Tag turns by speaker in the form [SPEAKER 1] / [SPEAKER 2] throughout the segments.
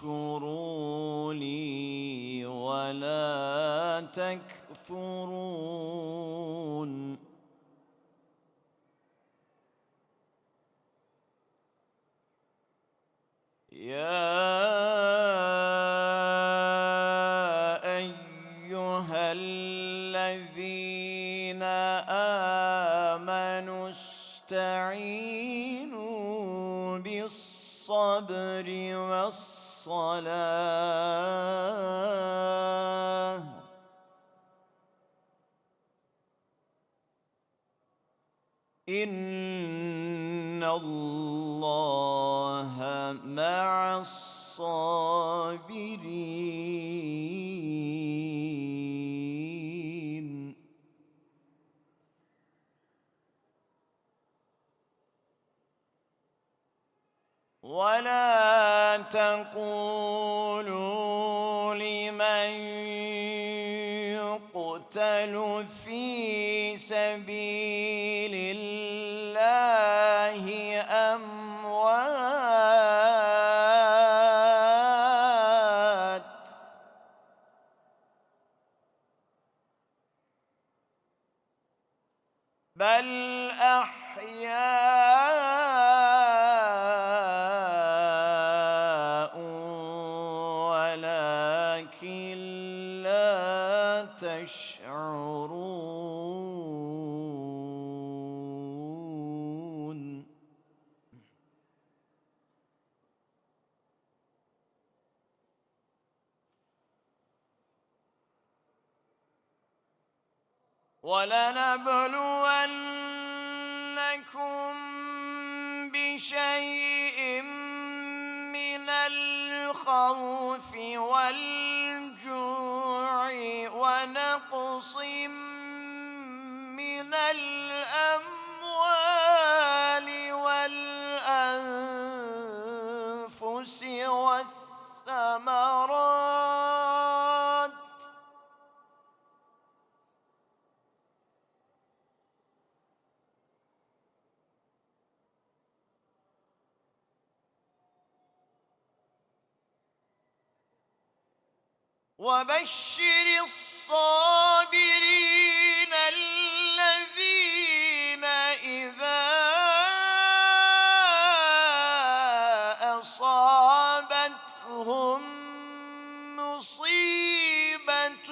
[SPEAKER 1] واشكروا لي ولا تكفرون. يا والصلاة إن الله مع الصابرين. ولا تقولوا لمن يقتل في سبيل الله؟ تشعرون ولنبلونكم بشيء وبشر الصابرين الذين إذا أصابتهم مصيبة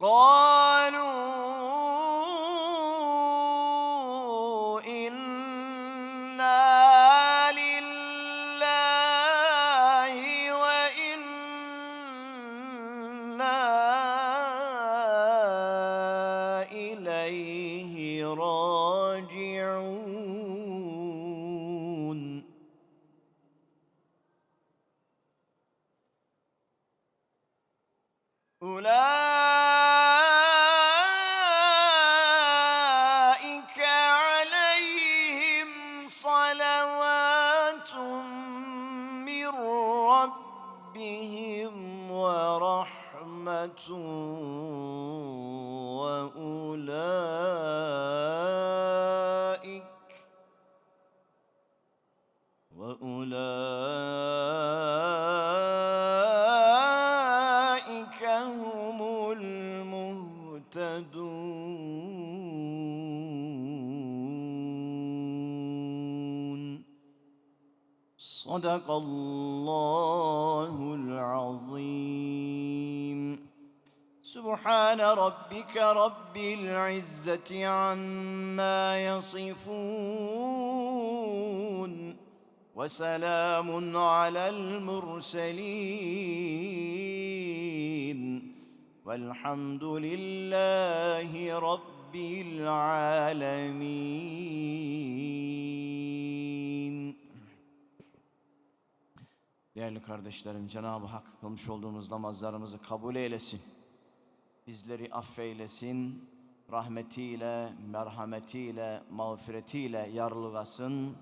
[SPEAKER 1] こ وأولئك وأولئك هم المهتدون. صدق الله العظيم. سبحان ربك رب العزة عما يصفون وسلام على المرسلين والحمد لله رب العالمين Değerli kardeşlerim, Cenab-ı Hak kılmış olduğumuz namazlarımızı kabul eylesin. Bizleri affeylesin, rahmetiyle, merhametiyle, mağfiretiyle yarlıgasın.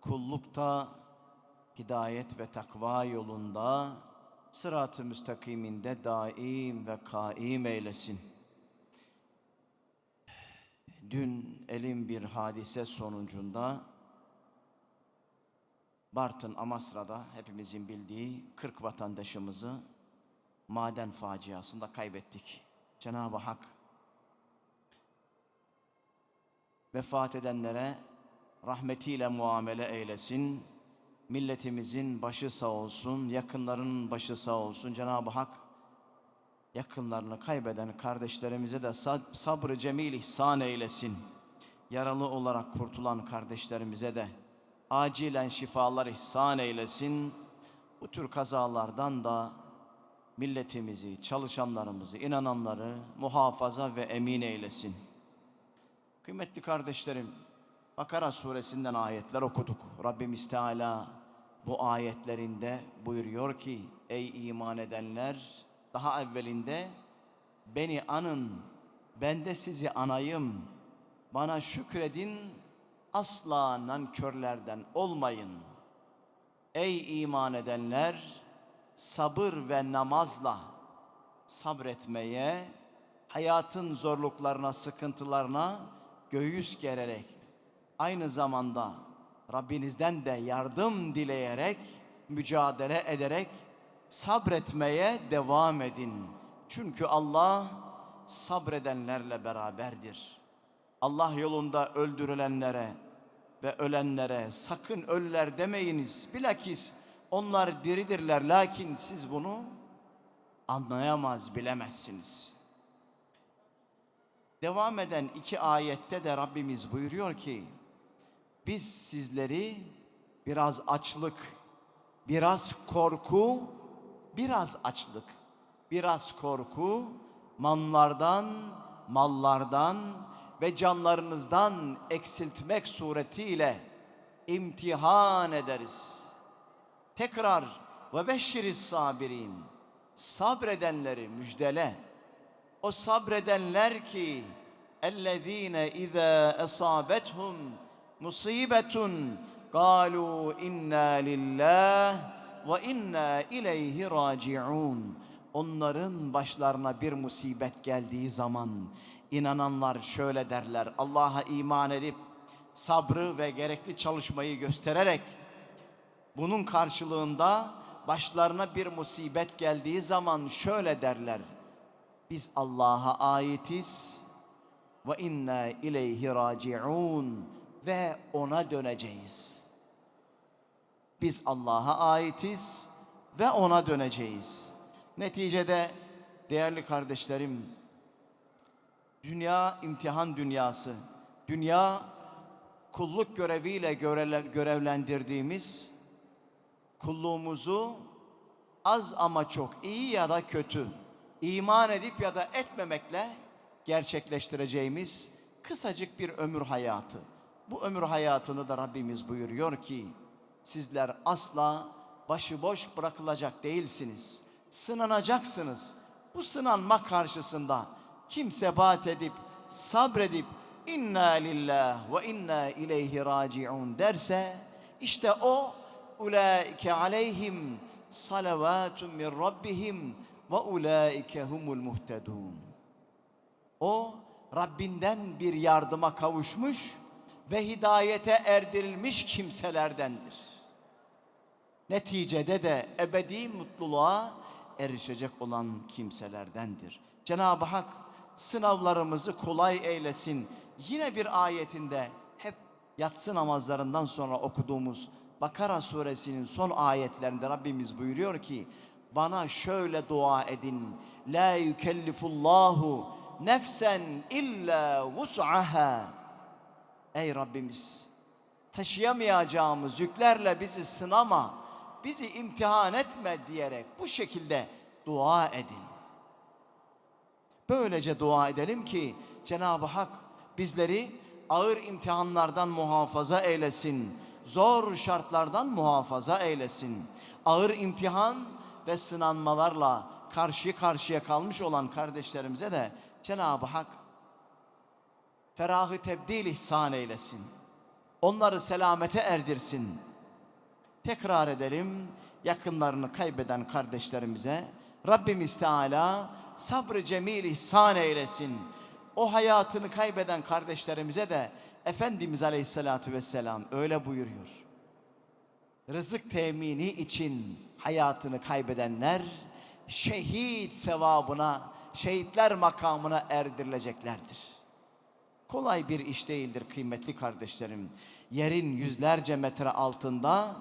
[SPEAKER 1] Kullukta, hidayet ve takva yolunda, sırat-ı müstakiminde daim ve kaim eylesin. Dün elim bir hadise sonucunda Bartın Amasra'da hepimizin bildiği 40 vatandaşımızı maden faciasında kaybettik. Cenab-ı Hak vefat edenlere rahmetiyle muamele eylesin. Milletimizin başı sağ olsun, yakınlarının başı sağ olsun. Cenab-ı Hak yakınlarını kaybeden kardeşlerimize de sab- sabrı cemil ihsan eylesin. Yaralı olarak kurtulan kardeşlerimize de acilen şifalar ihsan eylesin. Bu tür kazalardan da milletimizi, çalışanlarımızı, inananları muhafaza ve emin eylesin. Kıymetli kardeşlerim, Bakara suresinden ayetler okuduk. Rabbimiz Teala bu ayetlerinde buyuruyor ki ey iman edenler daha evvelinde beni anın ben de sizi anayım bana şükredin asla nankörlerden olmayın. Ey iman edenler sabır ve namazla sabretmeye, hayatın zorluklarına, sıkıntılarına göğüs gererek, aynı zamanda Rabbinizden de yardım dileyerek, mücadele ederek sabretmeye devam edin. Çünkü Allah sabredenlerle beraberdir. Allah yolunda öldürülenlere ve ölenlere sakın ölüler demeyiniz. Bilakis onlar diridirler lakin siz bunu anlayamaz, bilemezsiniz. Devam eden iki ayette de Rabbimiz buyuruyor ki biz sizleri biraz açlık, biraz korku, biraz açlık, biraz korku, manlardan, mallardan ve canlarınızdan eksiltmek suretiyle imtihan ederiz. Tekrar ve beşşiris sabirin. Sabredenleri müjdele. O sabredenler ki ellezine iza esabethum musibetun kalu inna lillah ve inna ileyhi raciun. Onların başlarına bir musibet geldiği zaman inananlar şöyle derler. Allah'a iman edip sabrı ve gerekli çalışmayı göstererek bunun karşılığında başlarına bir musibet geldiği zaman şöyle derler. Biz Allah'a aitiz ve inna ileyhi raciun ve ona döneceğiz. Biz Allah'a aitiz ve ona döneceğiz. Neticede değerli kardeşlerim dünya imtihan dünyası. Dünya kulluk göreviyle görevlendirdiğimiz kulluğumuzu az ama çok iyi ya da kötü iman edip ya da etmemekle gerçekleştireceğimiz kısacık bir ömür hayatı. Bu ömür hayatını da Rabbimiz buyuruyor ki sizler asla başıboş bırakılacak değilsiniz. Sınanacaksınız. Bu sınanma karşısında kim sebat edip sabredip inna lillah ve inna ileyhi raciun derse işte o ulaike aleyhim salavatun min rabbihim ve ulaike humul muhtedun. O Rabbinden bir yardıma kavuşmuş ve hidayete erdirilmiş kimselerdendir. Neticede de ebedi mutluluğa erişecek olan kimselerdendir. Cenab-ı Hak sınavlarımızı kolay eylesin. Yine bir ayetinde hep yatsı namazlarından sonra okuduğumuz Bakara suresinin son ayetlerinde Rabbimiz buyuruyor ki bana şöyle dua edin. La yükellifullahu nefsen illa vus'aha. Ey Rabbimiz taşıyamayacağımız yüklerle bizi sınama, bizi imtihan etme diyerek bu şekilde dua edin. Böylece dua edelim ki Cenab-ı Hak bizleri ağır imtihanlardan muhafaza eylesin. Zor şartlardan muhafaza eylesin. Ağır imtihan ve sınanmalarla karşı karşıya kalmış olan kardeşlerimize de Cenab-ı Hak ferahı tebdil ihsan eylesin. Onları selamete erdirsin. Tekrar edelim yakınlarını kaybeden kardeşlerimize Rabbimiz Teala sabrı cemil ihsan eylesin. O hayatını kaybeden kardeşlerimize de Efendimiz Aleyhisselatü Vesselam öyle buyuruyor. Rızık temini için hayatını kaybedenler şehit sevabına, şehitler makamına erdirileceklerdir. Kolay bir iş değildir kıymetli kardeşlerim. Yerin yüzlerce metre altında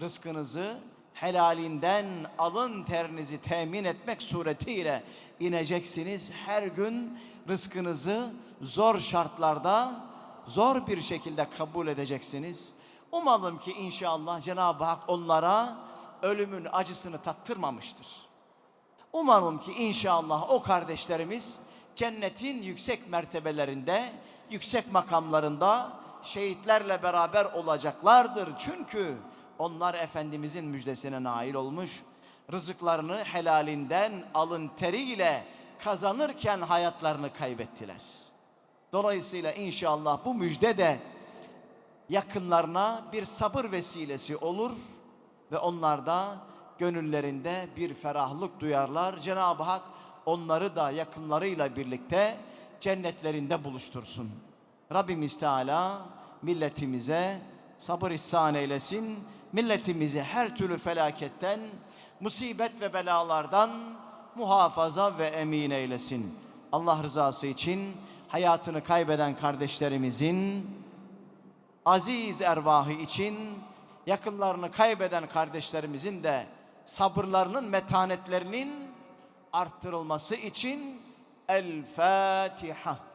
[SPEAKER 1] rızkınızı helalinden alın terinizi temin etmek suretiyle ineceksiniz. Her gün rızkınızı zor şartlarda zor bir şekilde kabul edeceksiniz. Umalım ki inşallah Cenab-ı Hak onlara ölümün acısını tattırmamıştır. Umarım ki inşallah o kardeşlerimiz cennetin yüksek mertebelerinde, yüksek makamlarında şehitlerle beraber olacaklardır. Çünkü onlar Efendimizin müjdesine nail olmuş, rızıklarını helalinden alın teriyle kazanırken hayatlarını kaybettiler. Dolayısıyla inşallah bu müjde de yakınlarına bir sabır vesilesi olur ve onlar da gönüllerinde bir ferahlık duyarlar. Cenab-ı Hak onları da yakınlarıyla birlikte cennetlerinde buluştursun. Rabbimiz Teala milletimize sabır ihsan eylesin. Milletimizi her türlü felaketten, musibet ve belalardan muhafaza ve emin eylesin. Allah rızası için hayatını kaybeden kardeşlerimizin aziz ervahı için yakınlarını kaybeden kardeşlerimizin de sabırlarının metanetlerinin arttırılması için El Fatiha.